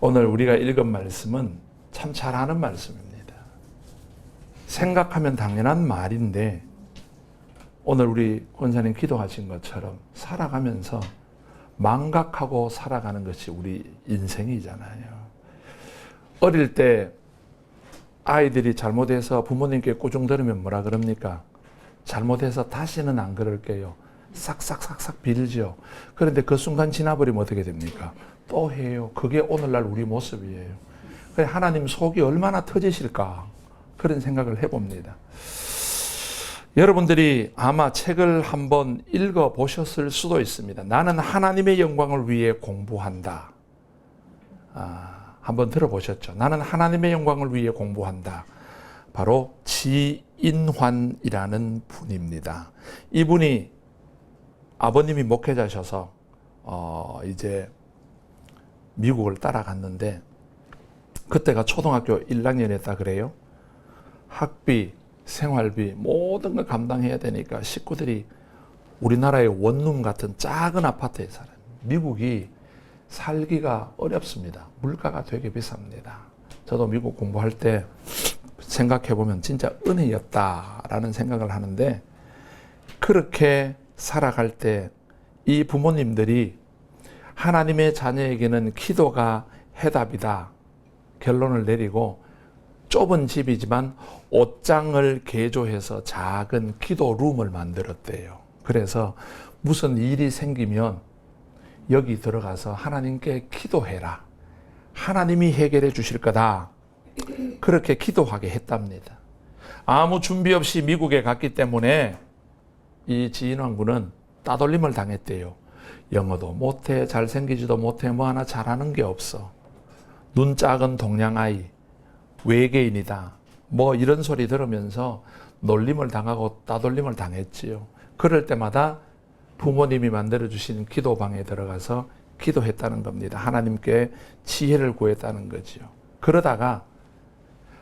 오늘 우리가 읽은 말씀은 참 잘하는 말씀입니다. 생각하면 당연한 말인데 오늘 우리 권사님 기도하신 것처럼 살아가면서 망각하고 살아가는 것이 우리 인생이잖아요. 어릴 때 아이들이 잘못해서 부모님께 꾸중 들으면 뭐라 그럽니까? 잘못해서 다시는 안 그럴게요. 싹싹싹싹 빌죠. 그런데 그 순간 지나버리면 어떻게 됩니까? 또 해요. 그게 오늘날 우리 모습이에요. 하나님 속이 얼마나 터지실까? 그런 생각을 해봅니다. 여러분들이 아마 책을 한번 읽어 보셨을 수도 있습니다. 나는 하나님의 영광을 위해 공부한다. 아, 한번 들어보셨죠? 나는 하나님의 영광을 위해 공부한다. 바로 지인환이라는 분입니다. 이분이 아버님이 목회자셔서 어, 이제 미국을 따라갔는데 그때가 초등학교 1학년이었다 그래요. 학비, 생활비 모든 걸 감당해야 되니까 식구들이 우리나라의 원룸 같은 작은 아파트에 살아요. 미국이 살기가 어렵습니다. 물가가 되게 비쌉니다. 저도 미국 공부할 때 생각해 보면 진짜 은혜였다라는 생각을 하는데 그렇게 살아갈 때 이 부모님들이 하나님의 자녀에게는 기도가 해답이다. 결론을 내리고 좁은 집이지만 옷장을 개조해서 작은 기도룸을 만들었대요. 그래서 무슨 일이 생기면 여기 들어가서 하나님께 기도해라. 하나님이 해결해 주실 거다. 그렇게 기도하게 했답니다. 아무 준비 없이 미국에 갔기 때문에 이 지인왕군은 따돌림을 당했대요. 영어도 못해, 잘생기지도 못해, 뭐 하나 잘하는 게 없어. 눈 작은 동양아이, 외계인이다. 뭐 이런 소리 들으면서 놀림을 당하고 따돌림을 당했지요. 그럴 때마다 부모님이 만들어주신 기도방에 들어가서 기도했다는 겁니다. 하나님께 지혜를 구했다는 거지요. 그러다가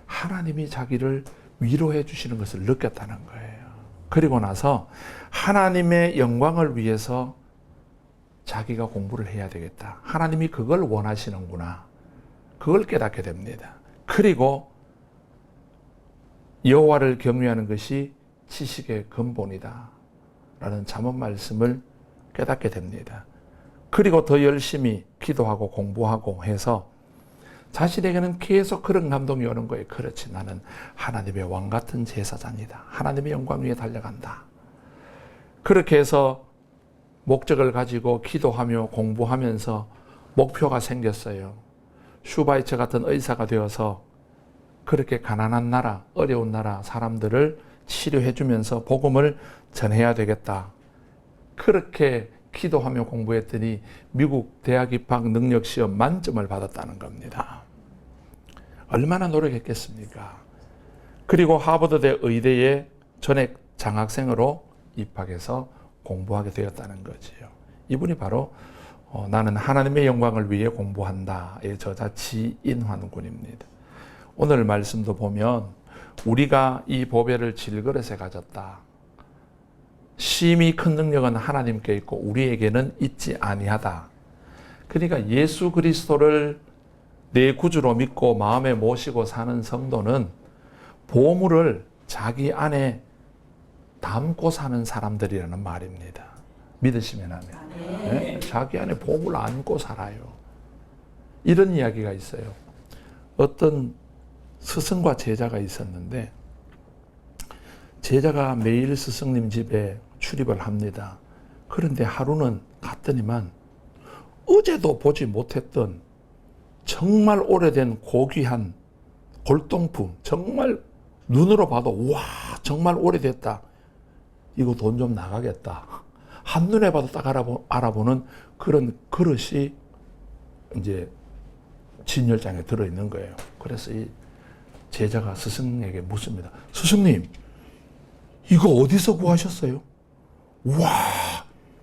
하나님이 자기를 위로해 주시는 것을 느꼈다는 거예요. 그리고 나서 하나님의 영광을 위해서 자기가 공부를 해야 되겠다. 하나님이 그걸 원하시는구나. 그걸 깨닫게 됩니다. 그리고 여호와를 경외하는 것이 지식의 근본이다. 라는 잠언 말씀을 깨닫게 됩니다. 그리고 더 열심히 기도하고 공부하고 해서 자신에게는 계속 그런 감동이 오는 거예요. 그렇지. 나는 하나님의 왕 같은 제사장이다. 하나님의 영광 위에 달려간다. 그렇게 해서 목적을 가지고 기도하며 공부하면서 목표가 생겼어요. 슈바이처 같은 의사가 되어서 그렇게 가난한 나라, 어려운 나라 사람들을 치료해 주면서 복음을 전해야 되겠다. 그렇게 기도하며 공부했더니 미국 대학 입학 능력 시험 만점을 받았다는 겁니다. 얼마나 노력했겠습니까? 그리고 하버드대 의대에 전액 장학생으로 입학해서 공부하게 되었다는 거지요. 이분이 바로 어, 나는 하나님의 영광을 위해 공부한다의 저자 지인환 군입니다. 오늘 말씀도 보면 우리가 이 보배를 질그릇에 가졌다. 심히 큰 능력은 하나님께 있고 우리에게는 있지 아니하다. 그러니까 예수 그리스도를 내 구주로 믿고 마음에 모시고 사는 성도는 보물을 자기 안에 담고 사는 사람들이라는 말입니다. 믿으시면 하면. 네? 자기 안에 보물을 안고 살아요. 이런 이야기가 있어요. 어떤 스승과 제자가 있었는데 제자가 매일 스승님 집에 출입을 합니다. 그런데 하루는 갔더니만 어제도 보지 못했던 정말 오래된 고귀한 골동품, 정말 눈으로 봐도 와 정말 오래됐다. 이거 돈 좀 나가겠다. 한눈에 봐도 딱 알아보, 알아보는 그런 그릇이 이제 진열장에 들어있는 거예요. 그래서 이 제자가 스승에게 묻습니다. 스승님, 이거 어디서 구하셨어요? 와,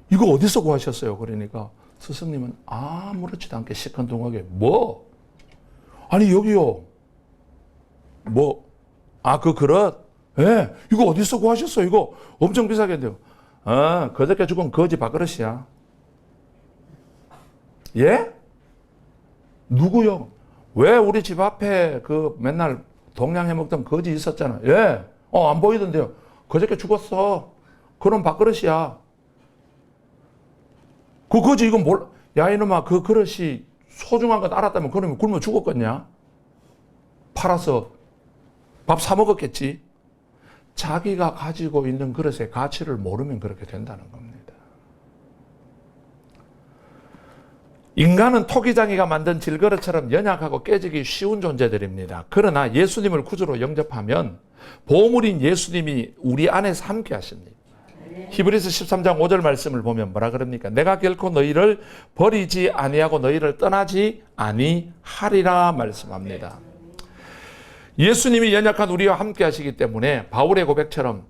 이거 어디서 구하셨어요? 그러니까 스승님은 아무렇지도 않게 시큰둥하게 뭐? 아니 여기요. 뭐? 아 그 그릇? 예, 네, 이거 어디서 구하셨어요? 이거 엄청 비싸겠네요. 아, 그저께 죽은 거지 밥그릇이야. 예? 누구요? 왜 우리 집 앞에 그 맨날 동냥해 먹던 거지 있었잖아. 예. 어, 안 보이던데요. 그저께 죽었어. 그럼 밥그릇이야. 그 거지 이건 뭘, 야, 이놈아, 그 그릇이 소중한 건 알았다면 그러면 굶어 죽었겠냐? 팔아서 밥 사 먹었겠지? 자기가 가지고 있는 그릇의 가치를 모르면 그렇게 된다는 겁니다. 인간은 토기장이가 만든 질그릇처럼 연약하고 깨지기 쉬운 존재들입니다. 그러나 예수님을 구주로 영접하면 보물인 예수님이 우리 안에서 함께 하십니다. 히브리서 13장 5절 말씀을 보면 뭐라 그럽니까? 내가 결코 너희를 버리지 아니하고 너희를 떠나지 아니하리라 말씀합니다. 예수님이 연약한 우리와 함께 하시기 때문에 바울의 고백처럼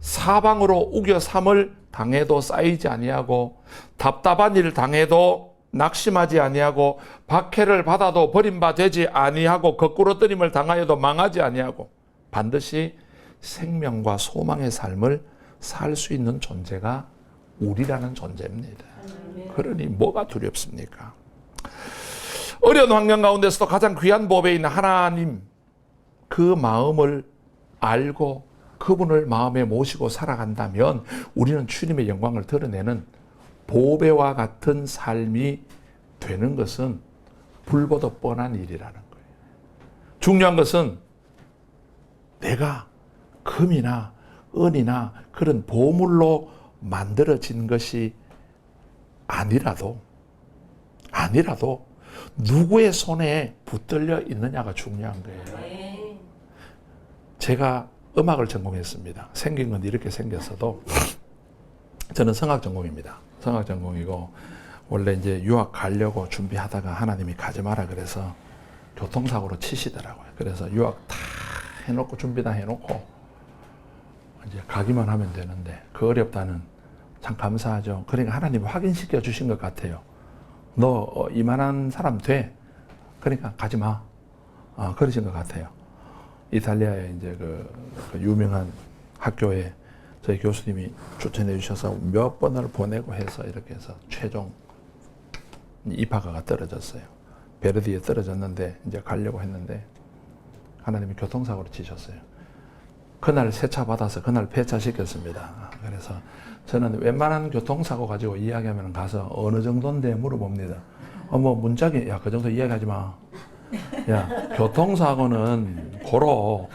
사방으로 우겨 삼을 당해도 쌓이지 아니하고 답답한 일 당해도 낙심하지 아니하고 박해를 받아도 버림받지 아니하고 거꾸로 뜨림을 당하여도 망하지 아니하고 반드시 생명과 소망의 삶을 살 수 있는 존재가 우리라는 존재입니다. 그러니 뭐가 두렵습니까? 어려운 환경 가운데서도 가장 귀한 법에 있는 하나님 그 마음을 알고 그분을 마음에 모시고 살아간다면 우리는 주님의 영광을 드러내는 보배와 같은 삶이 되는 것은 불보듯 뻔한 일이라는 거예요. 중요한 것은 내가 금이나 은이나 그런 보물로 만들어진 것이 아니라도 아니라도 누구의 손에 붙들려 있느냐가 중요한 거예요. 제가 음악을 전공했습니다. 생긴 건 이렇게 생겼어도 저는 성악 전공입니다. 성악 전공이고 원래 이제 유학 가려고 준비하다가 하나님이 가지 마라 그래서 교통사고로 치시더라고요. 그래서 유학 다 해놓고 준비 다 해놓고 이제 가기만 하면 되는데 그 어렵다는 참 감사하죠. 그러니까 하나님 확인시켜 주신 것 같아요. 너 어, 이만한 사람 돼. 그러니까 가지 마. 아, 그러신 것 같아요. 이탈리아의 이제 그, 그 유명한 학교에 저희 교수님이 추천해 주셔서 몇 번을 보내고 해서 이렇게 해서 최종 입학가가 떨어졌어요. 베르디에 떨어졌는데 이제 가려고 했는데 하나님이 교통사고로 치셨어요. 그날 세차 받아서 그날 폐차시켰습니다. 그래서 저는 웬만한 교통사고 가지고 이야기하면 가서 어느 정도인데 물어봅니다. 어, 뭐 문짝이, 야, 그 정도 이야기하지 마. 야, 교통사고는 고로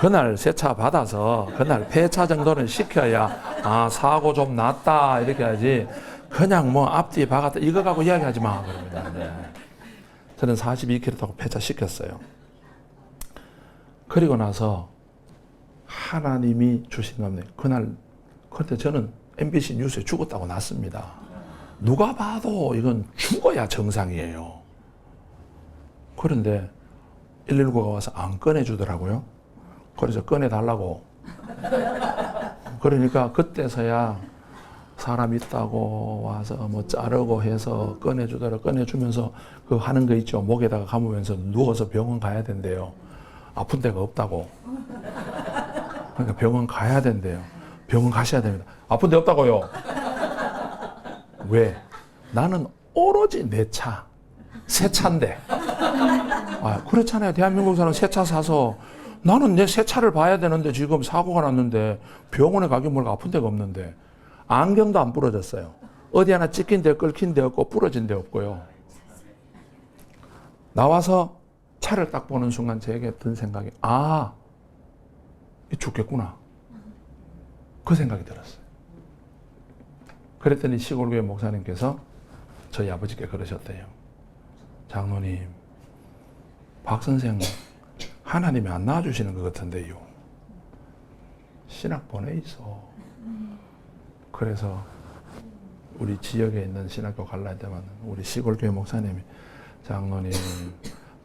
그날 세차 받아서 그날 폐차 정도는 시켜야 아, 사고 좀 났다. 이렇게 하지. 그냥 뭐 앞뒤 박았다. 이거 갖고 이야기하지 마. 그럽니다. 네. 저는 42km 타고 폐차 시켰어요. 그리고 나서 하나님이 주신 겁니다. 그날, 그때 저는 MBC 뉴스에 죽었다고 났습니다. 누가 봐도 이건 죽어야 정상이에요. 그런데 119가 와서 안 꺼내주더라고요. 그래서 꺼내달라고. 그러니까 그때서야 사람 있다고 와서 뭐 자르고 해서 꺼내주더라 꺼내주면서 그 하는 거 있죠. 목에다가 감으면서 누워서 병원 가야 된대요. 아픈 데가 없다고. 그러니까 병원 가야 된대요. 병원 가셔야 됩니다. 아픈 데 없다고요. 왜? 나는 오로지 내 차. 새 차인데. 아, 그렇잖아요. 대한민국 사람 새 차 사서 나는 내 새 차를 봐야 되는데 지금 사고가 났는데 병원에 가기 뭐가 아픈 데가 없는데 안경도 안 부러졌어요. 어디 하나 찢긴 데 끓긴 데 없고 부러진 데 없고요. 나와서 차를 딱 보는 순간 제게 든 생각이 아, 이 죽겠구나. 그 생각이 들었어요. 그랬더니 시골교회 목사님께서 저희 아버지께 그러셨대요. 장로님, 박 선생 하나님이 안 낳아주시는 것 같은데요. 신학 보내 있어. 그래서 우리 지역에 있는 신학교 갈라 때만 우리 시골교회 목사님이 장로님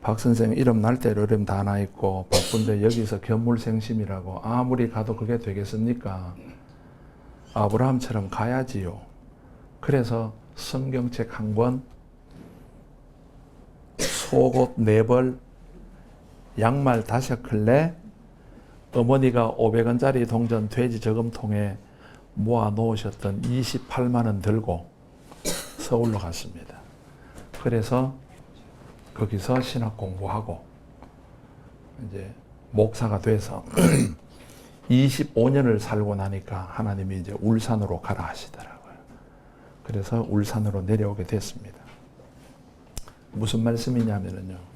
박 선생 이름 날 대로 이름 다 나 있고 바쁜데 여기서 견물생심이라고 아무리 가도 그게 되겠습니까? 아브라함처럼 가야지요. 그래서 성경책 한 권, 속옷 네 벌, 양말 다섯 클레, 어머니가 500원짜리 동전 돼지 저금통에 모아 놓으셨던 28만 원 들고 서울로 갔습니다. 그래서 거기서 신학 공부하고 이제 목사가 돼서 25년을 살고 나니까 하나님이 이제 울산으로 가라 하시더라고요. 그래서 울산으로 내려오게 됐습니다. 무슨 말씀이냐면요.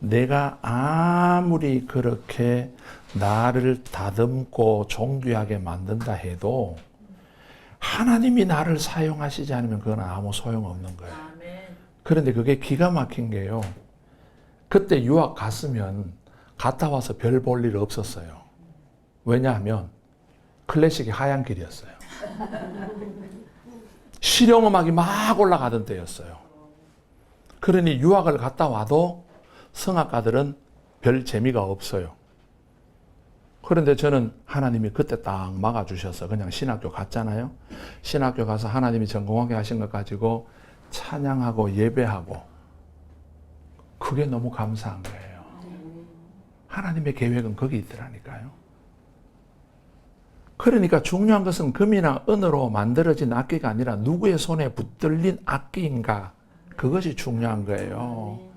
내가 아무리 그렇게 나를 다듬고 존귀하게 만든다 해도 하나님이 나를 사용하시지 않으면 그건 아무 소용없는 거예요. 그런데 그게 기가 막힌 게요. 그때 유학 갔으면 갔다 와서 별 볼 일 없었어요. 왜냐하면 클래식이 하얀 길이었어요. 실용음악이 막 올라가던 때였어요. 그러니 유학을 갔다 와도 성악가들은 별 재미가 없어요. 그런데 저는 하나님이 그때 딱 막아주셔서 그냥 신학교 갔잖아요. 신학교 가서 하나님이 전공하게 하신 것 가지고 찬양하고 예배하고 그게 너무 감사한 거예요. 하나님의 계획은 거기 있더라니까요. 그러니까 중요한 것은 금이나 은으로 만들어진 악기가 아니라 누구의 손에 붙들린 악기인가 그것이 중요한 거예요.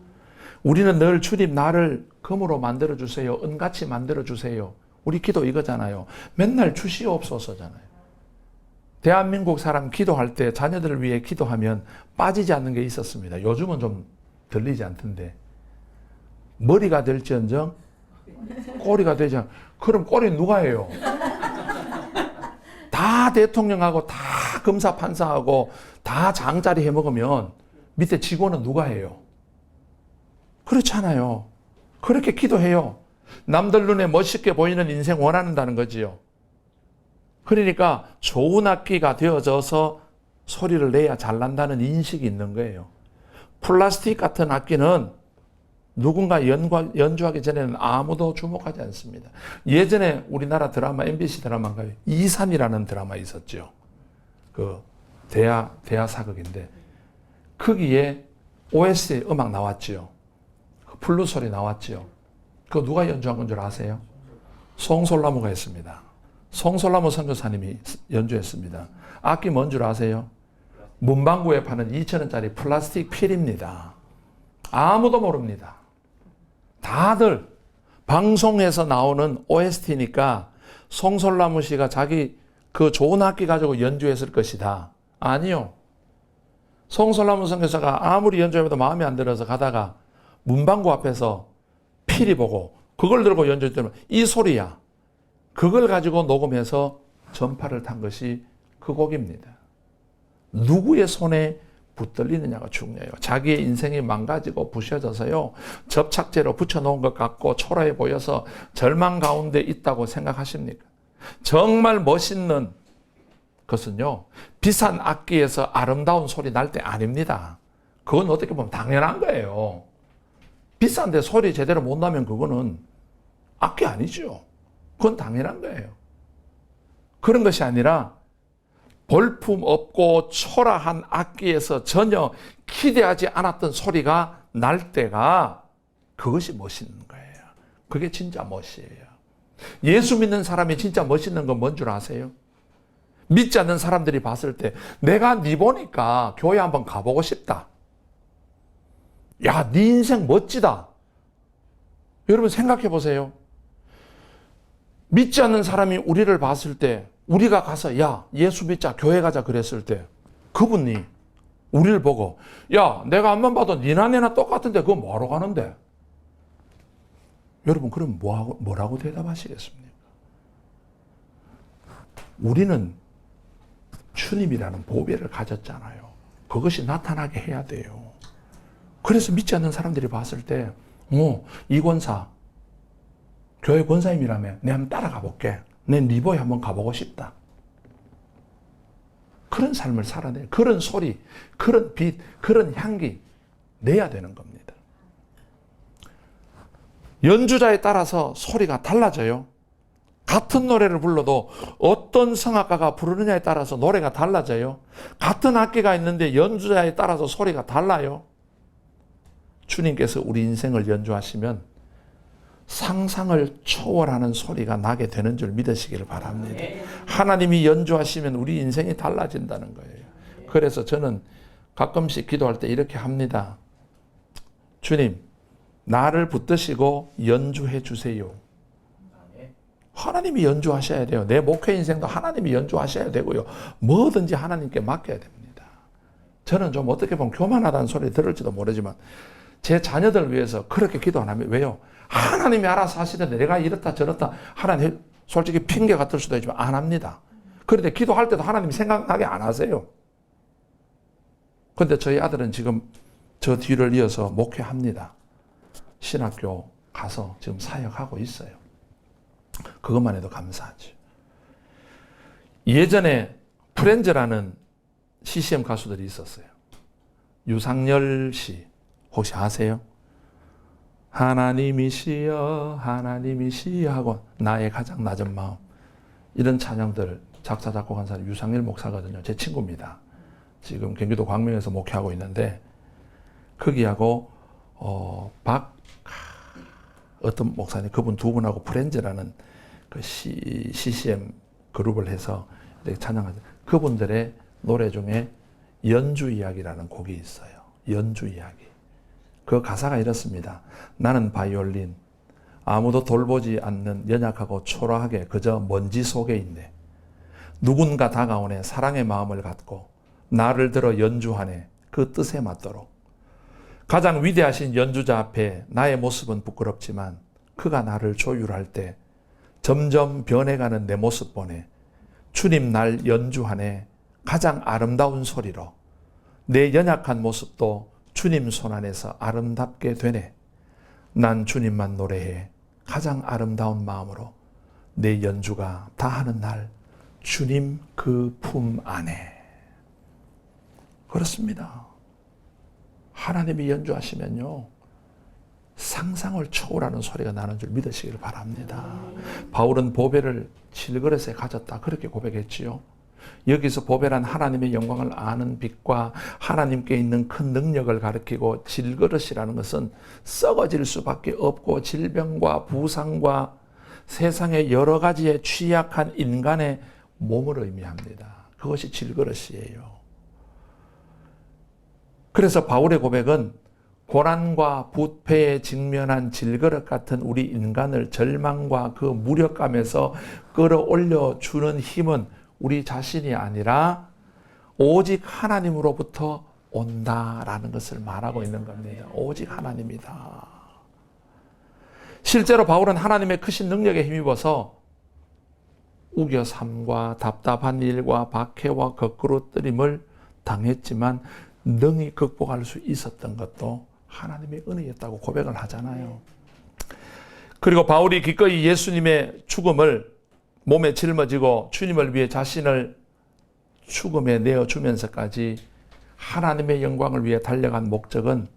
우리는 늘 주님 나를 금으로 만들어 주세요. 은같이 만들어 주세요. 우리 기도 이거잖아요. 맨날 주시옵소서잖아요. 대한민국 사람 기도할 때 자녀들을 위해 기도하면 빠지지 않는 게 있었습니다. 요즘은 좀 들리지 않던데. 머리가 될지언정 꼬리가 되지 않. 그럼 꼬리 누가 해요? 다 대통령하고 다 검사 판사하고 다 장자리 해먹으면 밑에 직원은 누가 해요? 그렇잖아요. 그렇게 기도해요. 남들 눈에 멋있게 보이는 인생 원하는다는 거지요. 그러니까 좋은 악기가 되어져서 소리를 내야 잘 난다는 인식이 있는 거예요. 플라스틱 같은 악기는 누군가 연과, 연주하기 전에는 아무도 주목하지 않습니다. 예전에 우리나라 드라마, MBC 드라마인가요? 이산이라는 드라마 있었죠. 그, 대하, 대하 사극인데, 거기에 OST 음악 나왔지요. 소리 나왔지요. 그 누가 연주한 건 줄 아세요? 송솔나무가 했습니다. 송솔나무 선교사님이 연주했습니다. 악기 뭔 줄 아세요? 문방구에 파는 2,000원짜리 플라스틱 필입니다. 아무도 모릅니다. 다들 방송에서 나오는 OST니까 송솔나무 씨가 자기 그 좋은 악기 가지고 연주했을 것이다. 아니요. 송솔나무 선교사가 아무리 연주해도 마음에 안 들어서 가다가 문방구 앞에서 필이 보고 그걸 들고 연주했더니 이 소리야. 그걸 가지고 녹음해서 전파를 탄 것이 그 곡입니다. 누구의 손에 붙들리느냐가 중요해요. 자기의 인생이 망가지고 부셔져서요. 접착제로 붙여놓은 것 같고 초라해 보여서 절망 가운데 있다고 생각하십니까? 정말 멋있는 것은요. 비싼 악기에서 아름다운 소리 날 때 아닙니다. 그건 어떻게 보면 당연한 거예요. 비싼데 소리 제대로 못 나면 그거는 악기 아니죠. 그건 당연한 거예요. 그런 것이 아니라 볼품 없고 초라한 악기에서 전혀 기대하지 않았던 소리가 날 때가 그것이 멋있는 거예요. 그게 진짜 멋이에요. 예수 믿는 사람이 진짜 멋있는 건 뭔 줄 아세요? 믿지 않는 사람들이 봤을 때 내가 네 보니까 교회 한번 가보고 싶다. 야, 네 인생 멋지다. 여러분 생각해 보세요. 믿지 않는 사람이 우리를 봤을 때 우리가 가서 야 예수 믿자 교회 가자 그랬을 때 그분이 우리를 보고 야 내가 앞만 봐도 니나 내나 똑같은데 그거 뭐하러 가는데 여러분 그럼 뭐하고, 뭐라고 대답하시겠습니까? 우리는 주님이라는 보배를 가졌잖아요. 그것이 나타나게 해야 돼요. 그래서 믿지 않는 사람들이 봤을 때, 어, 이 권사, 교회 권사님이라며, 내 한번 따라가 볼게. 내 리보에 한번 가보고 싶다. 그런 삶을 살아내, 그런 소리, 그런 빛, 그런 향기 내야 되는 겁니다. 연주자에 따라서 소리가 달라져요. 같은 노래를 불러도 어떤 성악가가 부르느냐에 따라서 노래가 달라져요. 같은 악기가 있는데 연주자에 따라서 소리가 달라요. 주님께서 우리 인생을 연주하시면 상상을 초월하는 소리가 나게 되는 줄 믿으시기를 바랍니다. 하나님이 연주하시면 우리 인생이 달라진다는 거예요. 그래서 저는 가끔씩 기도할 때 이렇게 합니다. 주님, 나를 붙드시고 연주해 주세요. 하나님이 연주하셔야 돼요. 내 목회 인생도 하나님이 연주하셔야 되고요. 뭐든지 하나님께 맡겨야 됩니다. 저는 좀 어떻게 보면 교만하다는 소리 들을지도 모르지만 제 자녀들 위해서 그렇게 기도 안 합니다. 왜요? 하나님이 알아서 하시는데 내가 이렇다 저렇다 하나님 솔직히 핑계 같을 수도 있지만 안 합니다. 그런데 기도할 때도 하나님 생각나게 안 하세요. 근데 저희 아들은 지금 저 뒤를 이어서 목회합니다. 신학교 가서 지금 사역하고 있어요. 그것만 해도 감사하죠. 예전에 프렌즈라는 CCM 가수들이 있었어요. 유상열 씨 혹시 아세요? 하나님이시여 하나님이시여 하고 나의 가장 낮은 마음 이런 찬양들 작사 작곡한 사람 유상열 목사거든요. 제 친구입니다. 지금 경기도 광명에서 목회하고 있는데 거기하고 어, 박 어떤 목사님 그분 두 분하고 프렌즈라는 그 C, CCM 그룹을 해서 찬양하죠. 그분들의 노래 중에 연주 이야기라는 곡이 있어요. 연주 이야기. 그 가사가 이렇습니다. 나는 바이올린 아무도 돌보지 않는 연약하고 초라하게 그저 먼지 속에 있네. 누군가 다가오네 사랑의 마음을 갖고 나를 들어 연주하네 그 뜻에 맞도록 가장 위대하신 연주자 앞에 나의 모습은 부끄럽지만 그가 나를 조율할 때 점점 변해가는 내 모습 보네 주님 날 연주하네 가장 아름다운 소리로 내 연약한 모습도 주님 손 안에서 아름답게 되네 난 주님만 노래해 가장 아름다운 마음으로 내 연주가 다 하는 날 주님 그 품 안에 그렇습니다. 하나님이 연주하시면요. 상상을 초월하는 소리가 나는 줄 믿으시길 바랍니다. 바울은 보배를 질그릇에 가졌다. 그렇게 고백했지요. 여기서 보배란 하나님의 영광을 아는 빛과 하나님께 있는 큰 능력을 가리키고 질그릇이라는 것은 썩어질 수밖에 없고 질병과 부상과 세상의 여러 가지에 취약한 인간의 몸을 의미합니다. 그것이 질그릇이에요. 그래서 바울의 고백은 고난과 부패에 직면한 질그릇 같은 우리 인간을 절망과 그 무력감에서 끌어올려 주는 힘은 우리 자신이 아니라 오직 하나님으로부터 온다라는 것을 말하고 있는 겁니다. 오직 하나님이다. 실제로 바울은 하나님의 크신 능력에 힘입어서 우겨 삶과 답답한 일과 박해와 거꾸로뜨림을 당했지만 능히 극복할 수 있었던 것도 하나님의 은혜였다고 고백을 하잖아요. 그리고 바울이 기꺼이 예수님의 죽음을 몸에 짊어지고 주님을 위해 자신을 죽음에 내어주면서까지 하나님의 영광을 위해 달려간 목적은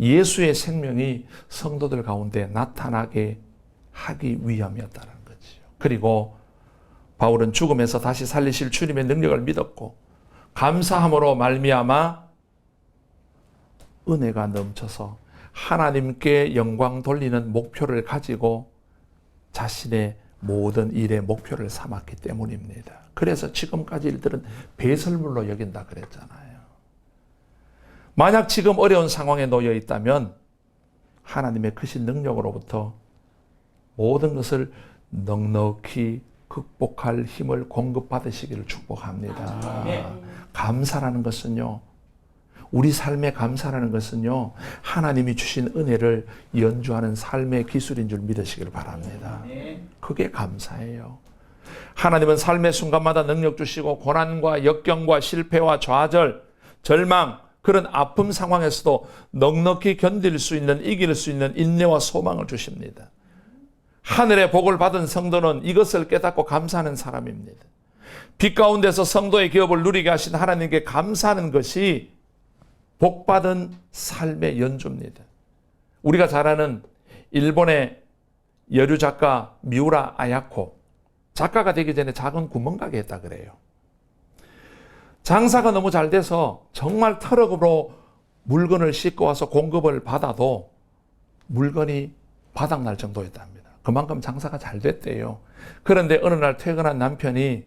예수의 생명이 성도들 가운데 나타나게 하기 위함이었다는 거죠. 그리고 바울은 죽음에서 다시 살리실 주님의 능력을 믿었고 감사함으로 말미암아 은혜가 넘쳐서 하나님께 영광 돌리는 목표를 가지고 자신의 모든 일의 목표를 삼았기 때문입니다. 그래서 지금까지 일들은 배설물로 여긴다 그랬잖아요. 만약 지금 어려운 상황에 놓여 있다면 하나님의 크신 능력으로부터 모든 것을 넉넉히 극복할 힘을 공급받으시기를 축복합니다. 감사라는 것은요, 우리 삶의 감사라는 것은요, 하나님이 주신 은혜를 연주하는 삶의 기술인 줄 믿으시길 바랍니다. 그게 감사예요. 하나님은 삶의 순간마다 능력 주시고 고난과 역경과 실패와 좌절, 절망, 그런 아픔 상황에서도 넉넉히 견딜 수 있는, 이길 수 있는 인내와 소망을 주십니다. 하늘의 복을 받은 성도는 이것을 깨닫고 감사하는 사람입니다. 빛 가운데서 성도의 기업을 누리게 하신 하나님께 감사하는 것이 복받은 삶의 연주입니다. 우리가 잘 아는 일본의 여류 작가 미우라 아야코 작가가 되기 전에 작은 구멍가게 했다 그래요. 장사가 너무 잘 돼서 정말 트럭으로 물건을 싣고 와서 공급을 받아도 물건이 바닥날 정도였답니다. 그만큼 장사가 잘 됐대요. 그런데 어느 날 퇴근한 남편이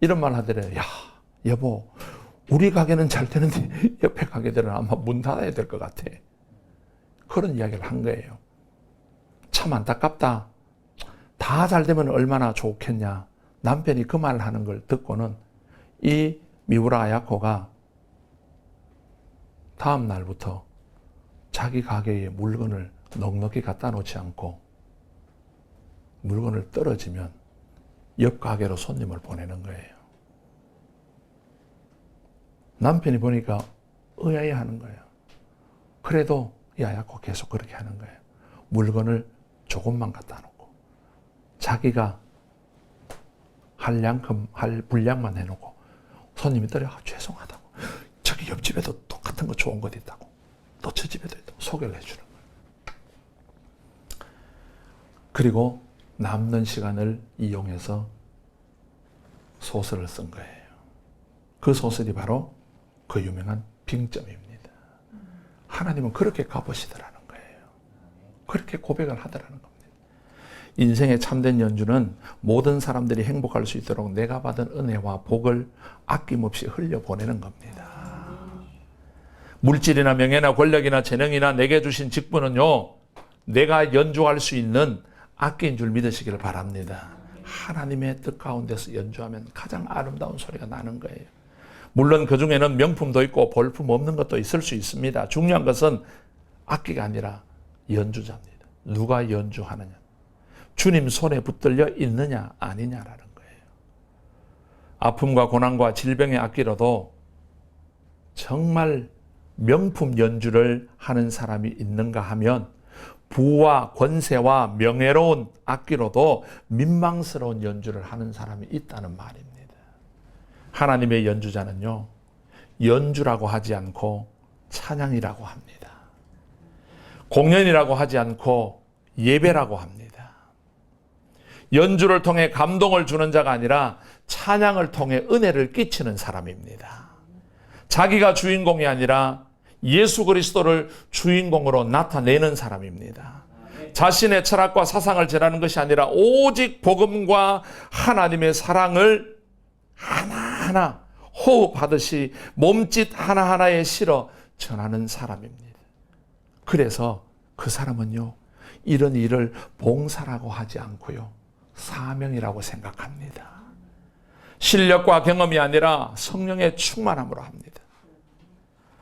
이런 말 하더래요. 야, 여보, 우리 가게는 잘 되는데 옆에 가게들은 아마 문 닫아야 될 것 같아. 그런 이야기를 한 거예요. 참 안타깝다. 다 잘 되면 얼마나 좋겠냐. 남편이 그 말을 하는 걸 듣고는 이 미우라 아야코가 다음 날부터 자기 가게에 물건을 넉넉히 갖다 놓지 않고 물건을 떨어지면 옆 가게로 손님을 보내는 거예요. 남편이 보니까 의아해 하는 거예요. 그래도 야야코 계속 그렇게 하는 거예요. 물건을 조금만 갖다 놓고 자기가 할 양큼 할 분량만 해놓고 손님이 떨어 아, 죄송하다고 저기 옆집에도 똑같은 거 좋은 것 있다고 또 저 집에도 있다고 소개를 해주는 거예요. 그리고 남는 시간을 이용해서 소설을 쓴 거예요. 그 소설이 바로 그 유명한 빙점입니다. 하나님은 그렇게 갚으시더라는 거예요. 그렇게 고백을 하더라는 겁니다. 인생의 참된 연주는 모든 사람들이 행복할 수 있도록 내가 받은 은혜와 복을 아낌없이 흘려보내는 겁니다. 물질이나 명예나 권력이나 재능이나 내게 주신 직분은요, 내가 연주할 수 있는 악기인 줄 믿으시기를 바랍니다. 하나님의 뜻 가운데서 연주하면 가장 아름다운 소리가 나는 거예요. 물론 그 중에는 명품도 있고 볼품 없는 것도 있을 수 있습니다. 중요한 것은 악기가 아니라 연주자입니다. 누가 연주하느냐. 주님 손에 붙들려 있느냐 아니냐라는 거예요. 아픔과 고난과 질병의 악기로도 정말 명품 연주를 하는 사람이 있는가 하면 부와 권세와 명예로운 악기로도 민망스러운 연주를 하는 사람이 있다는 말입니다. 하나님의 연주자는요, 연주라고 하지 않고 찬양이라고 합니다. 공연이라고 하지 않고 예배라고 합니다. 연주를 통해 감동을 주는 자가 아니라 찬양을 통해 은혜를 끼치는 사람입니다. 자기가 주인공이 아니라 예수 그리스도를 주인공으로 나타내는 사람입니다. 자신의 철학과 사상을 전하는 것이 아니라 오직 복음과 하나님의 사랑을 하나 하나 호흡하듯이 몸짓 하나하나에 실어 전하는 사람입니다. 그래서 그 사람은요, 이런 일을 봉사라고 하지 않고요, 사명이라고 생각합니다. 실력과 경험이 아니라 성령의 충만함으로 합니다.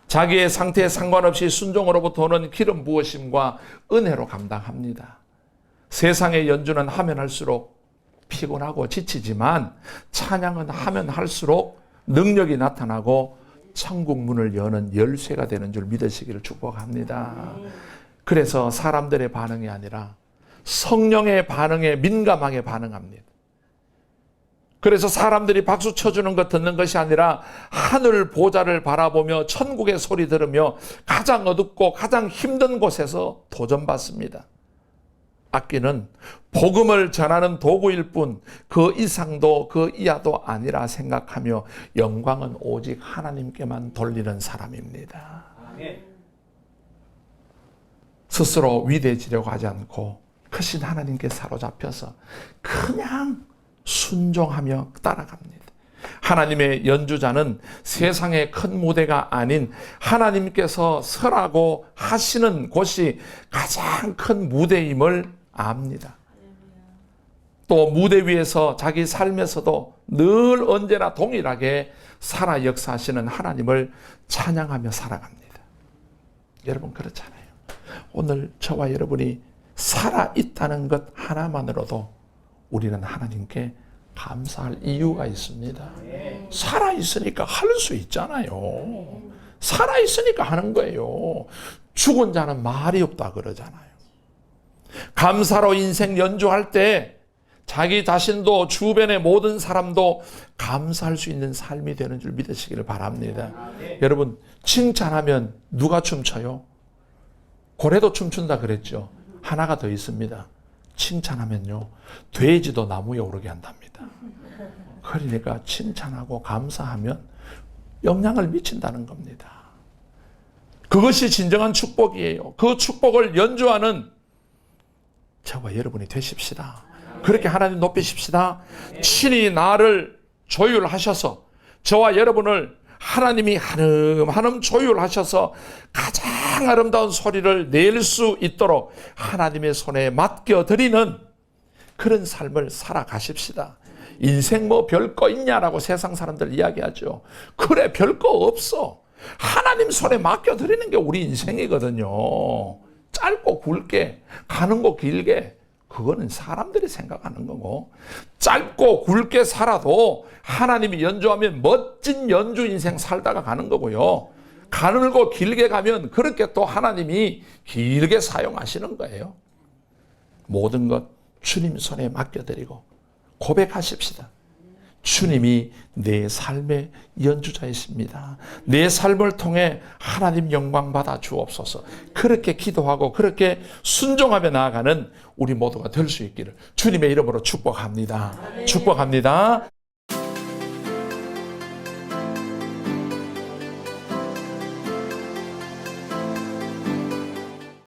자기의 상태에 상관없이 순종으로부터 오는 기름 부으심과 은혜로 감당합니다. 세상의 연주는 하면 할수록 피곤하고 지치지만 찬양은 하면 할수록 능력이 나타나고 천국 문을 여는 열쇠가 되는 줄 믿으시기를 축복합니다. 그래서 사람들의 반응이 아니라 성령의 반응에 민감하게 반응합니다. 그래서 사람들이 박수 쳐주는 것 듣는 것이 아니라 하늘 보좌를 바라보며 천국의 소리 들으며 가장 어둡고 가장 힘든 곳에서 도전받습니다. 악기는 복음을 전하는 도구일 뿐 그 이상도 그 이하도 아니라 생각하며 영광은 오직 하나님께만 돌리는 사람입니다. 스스로 위대해지려고 하지 않고 크신 하나님께 사로잡혀서 그냥 순종하며 따라갑니다. 하나님의 연주자는 세상의 큰 무대가 아닌 하나님께서 설하고 하시는 곳이 가장 큰 무대임을 압니다. 또 무대 위에서 자기 삶에서도 늘 언제나 동일하게 살아 역사하시는 하나님을 찬양하며 살아갑니다. 여러분 그렇잖아요. 오늘 저와 여러분이 살아 있다는 것 하나만으로도 우리는 하나님께 감사할 이유가 있습니다. 살아 있으니까 할 수 있잖아요. 살아 있으니까 하는 거예요. 죽은 자는 말이 없다 그러잖아요. 감사로 인생 연주할 때 자기 자신도 주변의 모든 사람도 감사할 수 있는 삶이 되는 줄 믿으시기를 바랍니다. 여러분, 칭찬하면 누가 춤춰요? 고래도 춤춘다 그랬죠. 하나가 더 있습니다. 칭찬하면요, 돼지도 나무에 오르게 한답니다. 그러니까 칭찬하고 감사하면 영향을 미친다는 겁니다. 그것이 진정한 축복이에요. 그 축복을 연주하는 저와 여러분이 되십시다. 그렇게 하나님 높이십시다. 친히 나를 조율하셔서 저와 여러분을 하나님이 한음 한음 조율하셔서 가장 아름다운 소리를 낼 수 있도록 하나님의 손에 맡겨드리는 그런 삶을 살아가십시다. 인생 뭐 별 거 있냐라고 세상 사람들 이야기하죠. 그래, 별 거 없어. 하나님 손에 맡겨드리는 게 우리 인생이거든요. 짧고 굵게, 가는 거 길게, 그거는 사람들이 생각하는 거고, 짧고 굵게 살아도 하나님이 연주하면 멋진 연주 인생 살다가 가는 거고요. 가늘고 길게 가면 그렇게 또 하나님이 길게 사용하시는 거예요. 모든 것 주님 손에 맡겨드리고 고백하십시다. 주님이 내 삶의 연주자이십니다. 내 삶을 통해 하나님 영광 받아 주옵소서. 그렇게 기도하고 그렇게 순종하며 나아가는 우리 모두가 될 수 있기를 주님의 이름으로 축복합니다. 축복합니다.